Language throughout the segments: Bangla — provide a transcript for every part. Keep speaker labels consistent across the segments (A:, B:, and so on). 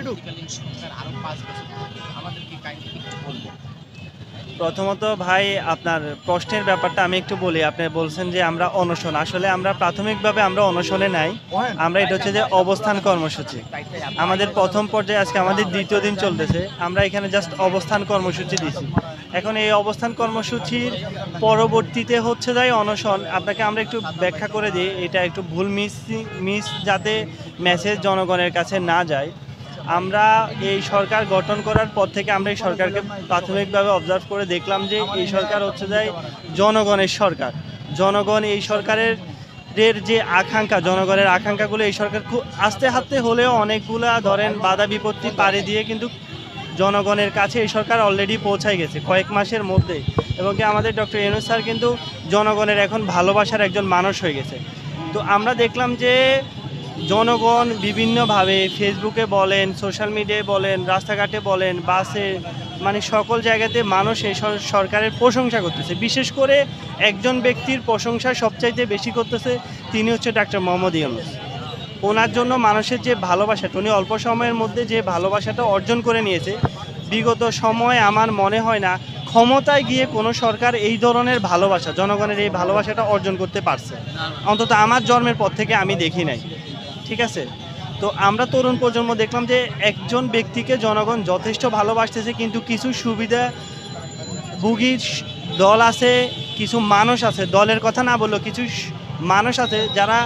A: অন্তর্বর্তীকালীন সরকার আরও পাঁচ বছর আমাদেরকে কাইন্ডলি একটু বলবেন।
B: প্রথমত ভাই আপনার প্রশ্নের ব্যাপারটা আমি একটু বলি। আপনি বলছেন যে আমরা অনশন। আসলে আমরা প্রাথমিকভাবে আমরা অনশনে নাই। আমরা এটা হচ্ছে যে অবস্থান কর্মসূচি। আমাদের প্রথম পর্যায়ে আজকে আমাদের দ্বিতীয় দিন চলতেছে। আমরা এখানে জাস্ট অবস্থান কর্মসূচি দিছি এখন এই অবস্থান কর্মসূচির পরবর্তীতে হচ্ছে যাই অনশন। আপনাকে আমরা একটু ব্যাখ্যা করে দিই। এটা একটু ভুল মিস মিস যাতে মেসেজ জনগণের কাছে না যায়। আমরা এই সরকার গঠন করার পর থেকে আমরা এই সরকারকে প্রাথমিকভাবে অবজার্ভ করে দেখলাম যে এই সরকার হচ্ছে যে জনগণের সরকার। জনগণ এই সরকারের এর যে আকাঙ্ক্ষা, জনগণের আকাঙ্ক্ষাগুলো এই সরকার খুব আস্তে হাতে হলেও অনেকগুলা ধরেন বাধা বিপত্তি পাড়ি দিয়ে কিন্তু জনগণের কাছে এই সরকার অলরেডি পৌঁছায় গেছে কয়েক মাসের মধ্যে। এবং কি আমাদের ডক্টর ইউনুস স্যার কিন্তু জনগণের এখন ভালোবাসার একজন মানুষ হয়ে গেছে। তো আমরা দেখলাম যে জনগণ বিভিন্নভাবে ফেসবুকে বলেন সোশ্যাল মিডিয়ায় বলেন, রাস্তাঘাটে বলেন, বাসে মানে সকল জায়গাতে মানুষ এই সরকারের প্রশংসা করতেছে। বিশেষ করে একজন ব্যক্তির প্রশংসা সবচাইতে বেশি করতেছে, তিনি হচ্ছে ডাক্তার মোহাম্মদ ইউনুস। ওনার জন্য মানুষের যে ভালোবাসাটা উনি অল্প সময়ের মধ্যে যে ভালোবাসাটা অর্জন করে নিয়েছে, বিগত সময় আমার মনে হয় না ক্ষমতায় গিয়ে কোনো সরকার এই ধরনের ভালোবাসা, জনগণের এই ভালোবাসাটা অর্জন করতে পারছে। অন্তত আমার জন্মের পর থেকে আমি দেখি নাই। ঠিক আছে? তো আমরা তরুণ প্রজন্ম দেখলাম যে একজন ব্যক্তিকে জনগণ যথেষ্ট ভালোবাসতেছে, কিন্তু কিছু সুবিধা ভুগি দল আছে, কিছু মানুষ আছে, দলের কথা না বললেও কিছু মানুষ আছে যারা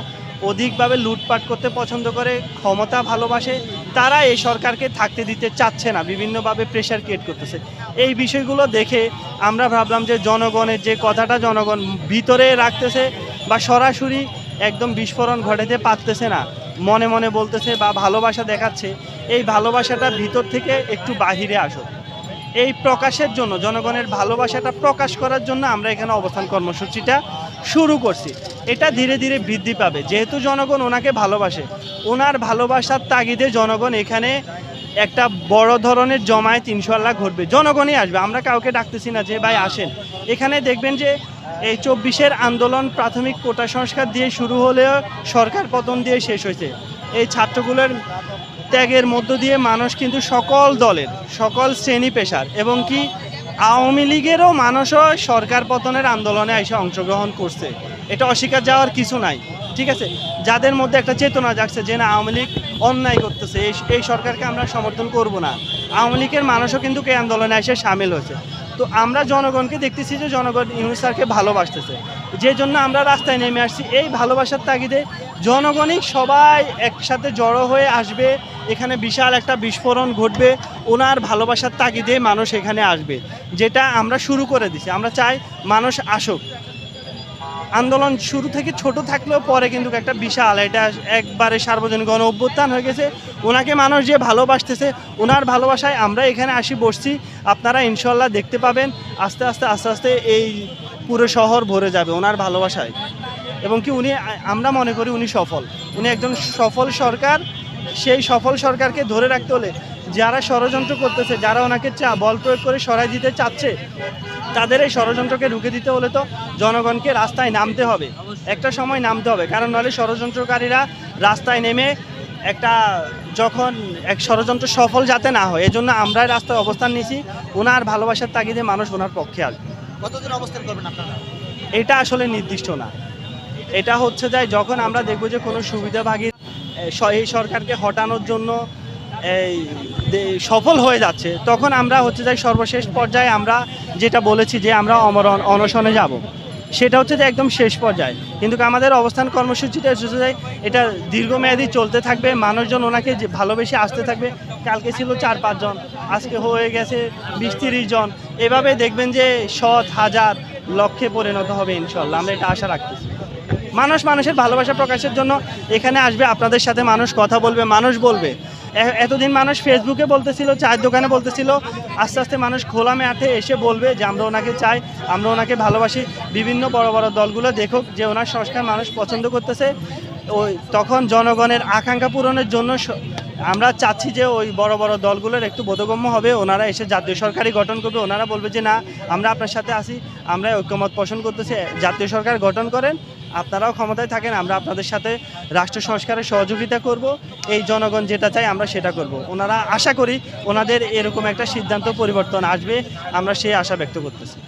B: অধিকভাবে লুটপাট করতে পছন্দ করে, ক্ষমতা ভালোবাসে, তারা এই সরকারকে থাকতে দিতে চাচ্ছে না, বিভিন্নভাবে প্রেশার ক্রিয়েট করতেছে। এই বিষয়গুলো দেখে আমরা ভাবলাম যে জনগণের যে কথাটা জনগণ ভিতরে রাখতেছে বা সরাসরি একদম বিস্ফোরণ ঘটাতে পারতেছে না মনে মনে বলতেছে বা ভালোবাসা দেখাচ্ছে, এই ভালোবাসাটা ভিতর থেকে একটু বাহিরে আসুক এই প্রকাশের জন্য, জনগণের ভালোবাসাটা প্রকাশ করার জন্য আমরা এখানে অবস্থান কর্মসূচিটা শুরু করছি। এটা ধীরে ধীরে বৃদ্ধি পাবে। যেহেতু জনগণ ওনাকে ভালোবাসে, ওনার ভালোবাসার তাগিদে জনগণ এখানে একটা বড় ধরনের জমায়েত ইনশাল্লাহ ঘটবে। জনগণই আসবে, আমরা কাউকে ডাকতেছি না যে, ভাই, আসেন। এখানে দেখবেন যে এই চব্বিশের আন্দোলন প্রাথমিক কোটা সংস্কার দিয়ে শুরু হলেও সরকার পতন দিয়ে শেষ হয়েছে। এই ছাত্রগুলোর ত্যাগের মধ্য দিয়ে মানুষ কিন্তু সকল দলের, সকল শ্রেণি পেশার এবং কি আওয়ামী লীগেরও মানুষও সরকার পতনের আন্দোলনে এসে অংশগ্রহণ করছে। এটা অস্বীকার যাওয়ার কিছু নাই, ঠিক আছে? যাদের মধ্যে একটা চেতনা জাগছে যে না, আওয়ামী লীগ অন্যায় করতেছে, এই সরকারকে আমরা সমর্থন করব না। আওয়ামী লীগের মানুষও কিন্তু এই আন্দোলনে এসে সামিল হয়েছে। তো আমরা জনগণকে দেখতেছি যে জনগণ ইউনুস স্যারকে ভালোবাসতেছে। যে জন্য আমরা রাস্তায় নেমে আসছি। এই ভালোবাসার তাগিদে জনগণই সবাই একসাথে জড়ো হয়ে আসবে। এখানে বিশাল একটা বিস্ফোরণ ঘটবে। ওনার ভালোবাসার তাগিদে মানুষ এখানে আসবে। যেটা আমরা শুরু করে দিছি। আমরা চাই মানুষ আসুক। আন্দোলন শুরু থেকে ছোট থাকলেও পরে কিন্তু একটা বিশাল, এটা একবারে সার্বজনীন গণ অভ্যুত্থান হয়ে গেছে। ওনাকে মানুষ যে ভালোবাসতেছে, ওনার ভালোবাসায় আমরা এখানে আসি, বসছি। আপনারা ইনশাল্লাহ দেখতে পাবেন, আস্তে আস্তে আস্তে আস্তে এই পুরো শহর ভরে যাবে ওনার ভালোবাসায়। এবং কি উনি, আমরা মনে করি উনি সফল। উনি একজন সফল সরকার, সেই সফল সরকারকে ধরে রাখতে হলে যারা ষড়যন্ত্র করতেছে যারা ওনাকে চা বল প্রয়োগ করে সরাই দিতে চাচ্ছে তাদের এই ষড়যন্ত্রকে ঢুকে দিতে হলে তো জনগণকে রাস্তায় নামতে হবে। একটা সময় নামতে হবে কারণ নাহলে ষড়যন্ত্রকারীরা রাস্তায় নেমে একটা যখন এক ষড়যন্ত্র সফল যাতে না হয় এজন্য আমরা রাস্তায় অবস্থান নিয়েছি। ওনার ভালোবাসার তাগিদে মানুষ ওনার পক্ষে আসবে
A: কতদিন অবস্থান করবেন আপনারা?
B: এটা আসলে নির্দিষ্ট না। এটা হচ্ছে যায় যখন আমরা দেখব যে কোনো সুবিধাভাগী এই সরকারকে হটানোর জন্য এই সফল হয়ে যাচ্ছে, তখন আমরা হচ্ছে যাই সর্বশেষ পর্যায়ে আমরা যেটা বলেছি যে আমরা অমরণ অনশনে যাব। সেটা হচ্ছে যে একদম শেষ পর্যায়ে। কিন্তু আমাদের অবস্থান কর্মসূচিটা হচ্ছে যে এটা দীর্ঘমেয়াদী চলতে থাকবে, মানুষজন ওনাকে যে ভালোবেসে আসতে থাকবে। কালকে ছিল চার পাঁচজন আজকে হয়ে গেছে বিশ, তিরিশ জন। এভাবে দেখবেন যে শত হাজার লক্ষ্যে পরিণত হবে ইনশাল্লাহ আমরা এটা আশা রাখতেছি। মানুষ মানুষের ভালোবাসা প্রকাশের জন্য এখানে আসবে, আপনাদের সাথে মানুষ কথা বলবে, মানুষ বলবে। এতদিন মানুষ ফেসবুকে বলতেছিল, চায়ের দোকানে বলতেছিল, আস্তে আস্তে মানুষ খোলা মাঠে এসে বলবে যে আমরা ওনাকে চাই, আমরা ওনাকে ভালোবাসি। বিভিন্ন বড় বড় দলগুলো দেখুক যে ওনার সংস্কার মানুষ পছন্দ করতেছে। ওই তখন জনগণের আকাঙ্ক্ষা পূরণের জন্য আমরা চাচ্ছি যে ওই বড় বড় দলগুলোর একটু বোধগম্য হবে। ওনারা এসে জাতীয় সরকারই গঠন করবে। ওনারা বলবে যে না, আমরা আপনার সাথে আসি আমরা ঐক্যমত পোষণ করতেছি। জাতীয় সরকার গঠন করেন আপনারাও ক্ষমতায় থাকেন, আমরা আপনাদের সাথে রাষ্ট্র সংস্কারে সহযোগিতা করব। এই জনগণ যেটা চাই আমরা সেটা করব। ওনারা আশা করি ওনাদের এরকম একটা সিদ্ধান্ত পরিবর্তন আসবে, আমরা সেই আশা ব্যক্ত করতেছি।